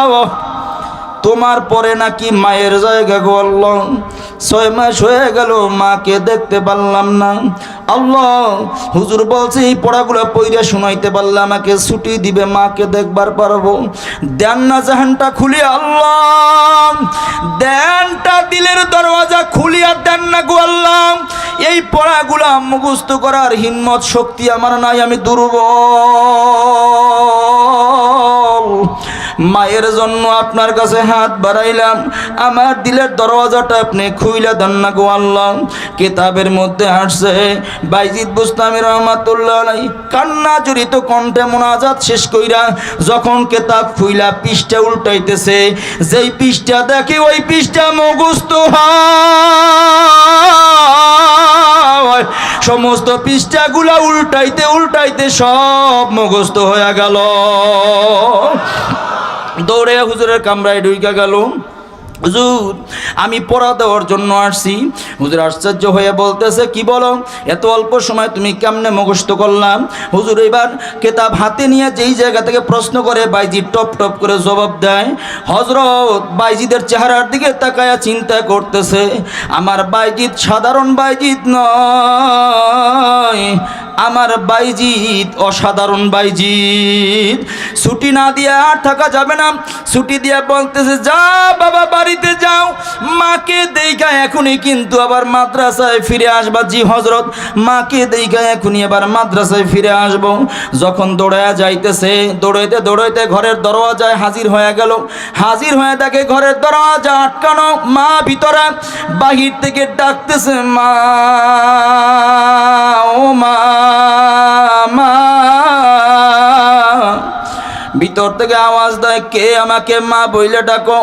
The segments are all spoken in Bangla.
আল্লাহ তোমার পরে নাকি মায়ের জায়গা গো আল্লাহ। ছয় মাস হয়ে গেল, মাকে দেখতে পারলাম না। আল্লাহ, হুজুর বলছে, এই পড়াগুলো পইরা শোনাইতে পারলে আমাকে ছুটি দিবে, মাকে দেখবার পারব। দেন না জাহানটা খুলি আল্লাহ, দেনটা দিলের দরওয়াজা খুলিয়া দেন না গো আল্লাহ, এই পড়াগুলা মুখস্থ করার হিম্মত, শক্তি আমার নাই, আমি দুর্বল। মায়ের জন্য আপনার কাছে হাত বাড়াইলাম। আমার দিলের দরওয়াজাটা আপনি খুইলা দেন না গো আল্লাহ। কেতাবের মধ্যে আসছে, বাইজিদ বুস্তামি রহমাতুল্লাহ আলাই কান্না জড়িত কণ্ঠে মোনাজাত শেষ কইরা যখন কেতাব খুইলা পৃষ্ঠা উল্টাইতেছে, যেই পৃষ্ঠা দেখে ওই পৃষ্ঠা হয়। সমস্ত পৃষ্ঠাগুলা উল্টাইতে উল্টাইতে সব মুখস্থ হয়ে গেল। দৌড়ে হুজুরের কামরায় ঢুইকা গেল হুজুর, আমি পড়া দেওয়ার জন্য আসছি। হুজুর আশ্চর্য হয়ে বলতেছে, কি বলো? এত অল্প সময় তুমি কেমনে মুখস্থ করলাম হুজুর এবার কেতাব হাতে নিয়ে যেই জায়গা থেকে প্রশ্ন করে, বাইজি টপ টপ করে জবাব দেয় হজরত বাইজিদের চেহারার দিকে তাকায়া চিন্তা করতেছে। আমার বাইজিৎ সাধারণ বাইজিৎ নয়। আমার বাইজিৎ, অসাধারণ বাইজিৎ। ছুটি না দিয়ে আর থাকা যাবে না। ছুটি দিয়ে বলতেছে, যা বাবা, বাড়িতে যাও। মাকে দেখা এখনই কিন্তু আবার মাদ্রাসায় ফিরে আসবা জি হজরত মাকে দেখা এখনই আবার মাদ্রাসায় ফিরে আসব। যখন দৌড়ায়া যাইতেছে, দৌড়াইতে দৌড়াইতে ঘরের দরওয়াজায় হাজির হয়ে গেল। হাজির হয়ে দেখে ঘরের দরওয়াজা আটকানো, মা ভিতরে বাহির থেকে ডাকতেছে, মা, ও মা। ভিতর থেকে আওয়াজ দেয়, কে আমাকে মা বইলে ডাকো?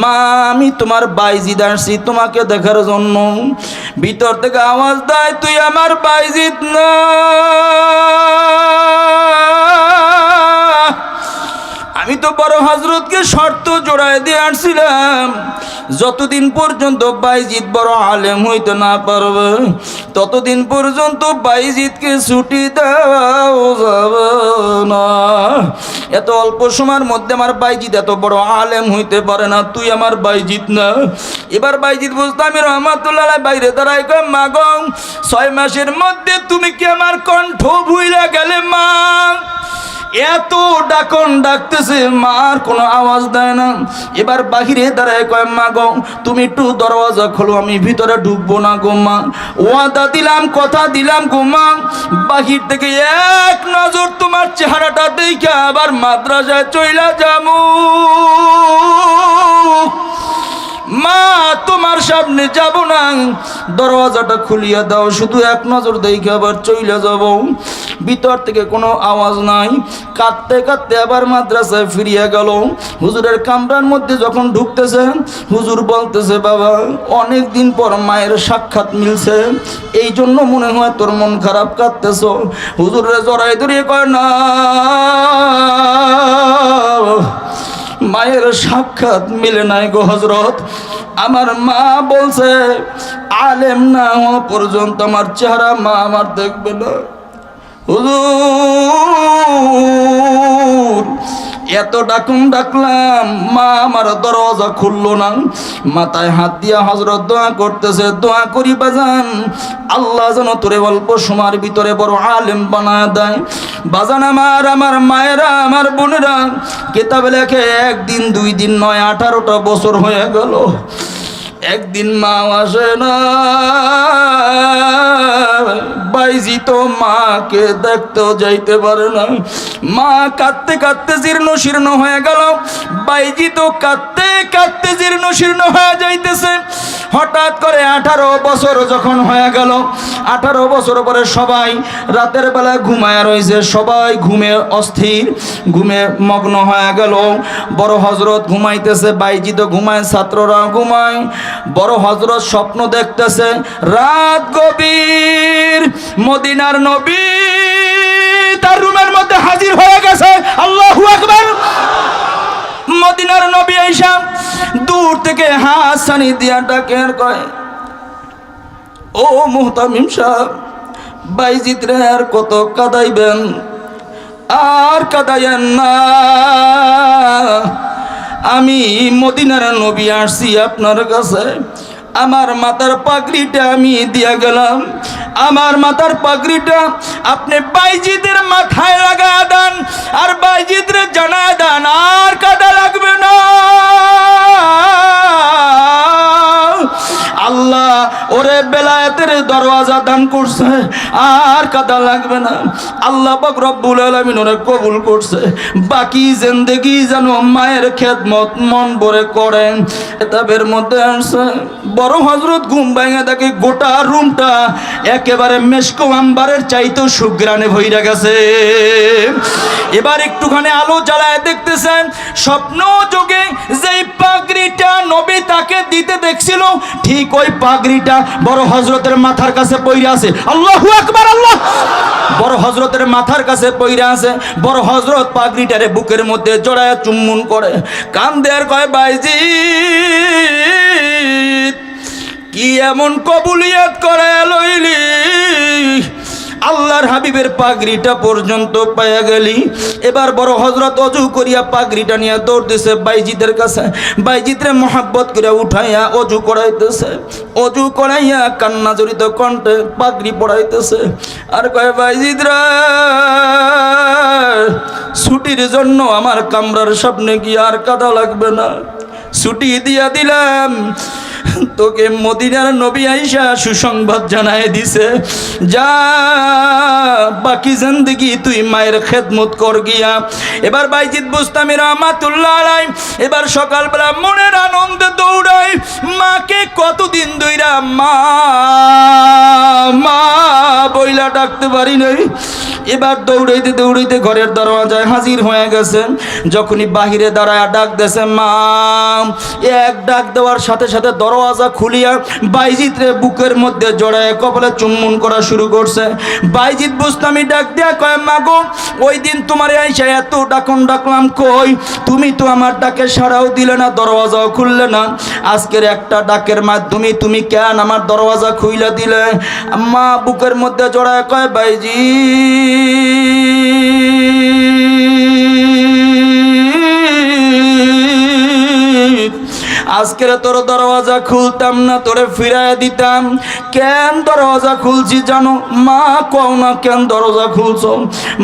মা, আমি তোমার বাইজি দাঁড়ছি তোমাকে দেখার জন্য। ভিতর থেকে আওয়াজ দেয়, তুই আমার বাইজিত না। আমি তো বড় হজরতকে শর্ত জোড়ায় দিয়ে আসছিলাম যতদিন পর্যন্ত বাইজিৎ বড় আলেম হইতে না পারবে, ততদিন পর্যন্ত বাইজিৎকে ছুটি দেওয়াও যাবে না। এত অল্প সময়ের মধ্যে আমার বাইজিৎ এত বড় আলেম হইতে পারে না, তুই আমার বাইজিৎ না। এবার বাইজিৎ বুঝতে আমি রহমাতুল্লাহ বাইরে দাঁড়াই কয় মাগ ছয় মাসের মধ্যে তুমি কি আমার কণ্ঠ ভুইলা গেলে মা? এত ডাকন ডাকতেছে, মার কোনো আওয়াজ দেয় না। এবার বাহিরে দাঁড়ায় কয়, মা গো, তুমি একটু দরওয়াজা খোলো, আমি ভিতরে ঢুকবো না গো, মা। ওয়াদা দিলাম, কথা দিলাম গো, মা। বাহির থেকে এক নজর তোমার চেহারাটা দেখে আবার মাদ্রাসায় চইলা যাব। মা, তোমার সামনে যাব না। দরওয়াজাটা খুলিয়া দাও, শুধু এক নজর দেখে আবার চইলা যাব। ভিতর থেকে কোনো আওয়াজ নাই। কাঁদতে কাঁদতে আবার মাদ্রাসায় ফিরিয়া গেল। হুজুরের কামরার মধ্যে যখন ঢুকতেছে, হুজুর বলতেছে, বাবা অনেক দিন পর মায়ের সাক্ষাৎ মিলছে। এই জন্য মনে হয় তোর মন খারাপ কাঁদতেছ হুজুরের জড়াই ধরিয়ে কয়, না, মায়ের সাক্ষাৎ মিলে নাই গো হজরত আমার মা বলছে, আলেম না হওয়া পর্যন্ত আমার চেহারা মা আমার দেখবে না। হুজুর, এত ডাকুম ডাকলাম, মা আমার দরজা খুললো না। মাথায় হাত দিয়া হজরত দোয়া করতেছে, দোয়া করি বাজান। আল্লাহ যেন তোরে অল্প সময়ের ভিতরে বড় আলেম বানা দেয়। বাজান আমার আমার মায়েরা, আমার বোনেরা, কেতাবে লেখে একদিন, দুই দিন নয়, আঠারোটা বছর হয়ে গেল। একদিন মা আসে না। বাইজি তো মাকে দেখতেও যাইতে পারে না। মা কাঁদতে কাঁদতে জীর্ণ শীর্ণ হয়ে গেল। বাইজি তো কাঁদতে কাঁদতে জীর্ণ শীর্ণ হয়ে যাইতেছে। হঠাৎ করে আঠারো বছর যখন হয়ে গেল, আঠারো বছর পরে সবাই রাতের বেলা ঘুমায় রয়েছে সবাই ঘুমে অস্থির, ঘুমে মগ্ন হয়ে গেল। বড় হজরত ঘুমাইতেছে বাইজি তো ঘুমায়, ছাত্ররা ঘুমায়। বড় হজরত স্বপ্ন দেখতেছে, রাত গভীর, মদিনার নবী তার রুমের মধ্যে হাজির হয়ে গেছে। আল্লাহু আকবার। মদিনার নবী আইসা দূর থেকে হাসানি দিয়া ডাকে আর কয়? ও মুহতামিম সাহ বাইজিত রে আর কত কাদাইবেন? আর কাদাইয়েন না। আমি মদিনার নবী আসছি আপনার কাছে। আমার মাথার পাগড়িটা আমি দিয়া গেলাম। আমার মাথার পাগড়িটা আপনি বাইজিদের মাথায় লাগা দেন আর বাইজিদের জানা দেন আর কাদা লাগবে না। আল্লাহ ওরে বেলায়েতের দরওয়াজা দান করছে, আর কাদা লাগবে না। আল্লাহ পাক রব্বুল আলামিন ওরে কবুল করছে। বাকি জিন্দেগি যেন মায়ের খেদমত মন ভরে করেন কিতাবের মধ্যে আছে বড় হজরত ঘুম ভাঙে দেখে গোটা রুমটা একেবারে মেশকো আম্বারের চাইতেও সুগ্রানে ভইরা গেছে। এবার একটুখানি আলো জ্বালায় দেখতেছেন, স্বপ্ন যোগে যেই পাগড়িটা নবী তাকে দিতে দেখছিল, ঠিক ওই পাগড়িটা বড় হজরতের মাথার কাছে পইরা আছে। আল্লাহ আকবার, আল্লাহ! বড় হজরতের মাথার কাছে পইরা আছে। বড় হজরত পাগড়িটারে বুকের মধ্যে জড়ায় চুম্বন করে। কান দেয়ার কয়, বাইজি, কি এমন কবুলিয়াত করে লইলি? আল্লাহর হাবিবের পাগড়িটা পর্যন্ত পাইয়া গেলি। এবার বড় হজরত অজু করিয়া পাগড়িটা নিয়ে দৌড় দিছে বাইজিদের কাছে। বাইজিদরে মোহাব্বত করে উঠাইয়া অজু করাইতেছে। অজু করাইয়া কান্না জড়িত কণ্ঠে পাগড়ি পড়াইতেছে। আর কয়, বাইজিদরা, ছুটির জন্য আমার কামরার সামনে গিয়ে আর কাদা লাগবে না। ছুটি দিয়া দিলাম তোকে মদিনার নবী আইসা সুসংবাদ জানায় দিছে, যা, বাকি জিন্দগি তুই মায়ের খেদমত কর গিয়া। এবার বাইজিৎ বুস্তামি রহমাতুল্লাহ এবার সকালবেলা মনের আনন্দে দৌড়াই মাকে কতদিন দইরা মা মা, বইলা ডাকতে পারি নাই? এবার দৌড়াইতে দৌড়াইতে ঘরের দরওয়াজায় হাজির হয়ে গেছে যখনই বাহিরে দাঁড়ায় ডাক দেছে মা, এক ডাক দেওয়ার সাথে সাথে দরওয়াজা খুলিয়া বাইজিৎরে বুকের মধ্যে জড়ায় কপালে চুম্বন করা শুরু করছে। বাইজিৎ বুস্তামি ডাক দেয়া কয়, মাগো ওই দিন তোমার আইসা এত ডাকন ডাকলাম কই? তুমি তো আমার ডাকে সাড়াও দিলে না, দরওয়াজাও খুললে না। আজকের একটা ডাকের মাধ্যমে তুমি কেন আমার দরওয়াজা খুইলা দিলে? মা বুকের মধ্যে জড়ায় কয় বাইজি আজকের তোর দরওয়াজা খুলতাম না, তোরে ফিরায় দিতাম। কেন দরওয়াজা খুলছি জানো? মা কও না কেন দরজা খুলছো?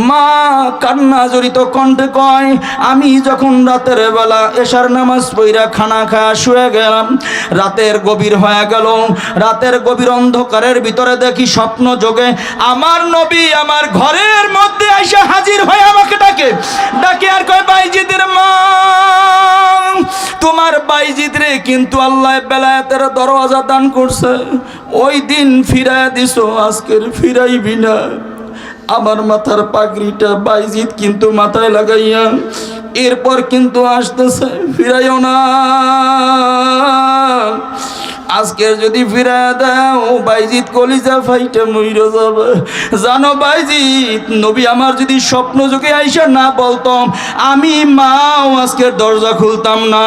মা কান্না জড়িত কণ্ঠে কয়, আমি যখন রাতের বেলা এশার নামাজ পইরা খানা খায়া শুয়ে গেলাম, রাতের গভীর হয়ে গেল। রাতের গভীর অন্ধকারের ভিতরে দেখি স্বপ্ন যোগে আমার নবী আমার ঘরের মধ্যে এসে হাজির হয়ে আমাকে ডাকে। ডাকে আর কয়, বাইজিদের মা তোমার বাইজিদ রে, কিন্তু আল্লাহ বেলায়াতের দরওয়াজা দান করছে। ওই দিন ফিরায় দিস আজকের ফিরাইবি না। আমার মাথার পাগড়িটা বাইজিদ কিন্তু মাথায় লাগাইয়া এরপর কিন্তু আসতেছে ফিরাইও না। আজকে যদি ফিরা দাও, বাইজিৎ কলিজা ফাইটা মইর যাবে। জানো বাইজিৎ, নবী আমার যদি স্বপ্ন যোগে আইসা না বলতাম, আমি মাও আজকের দরজা খুলতাম না।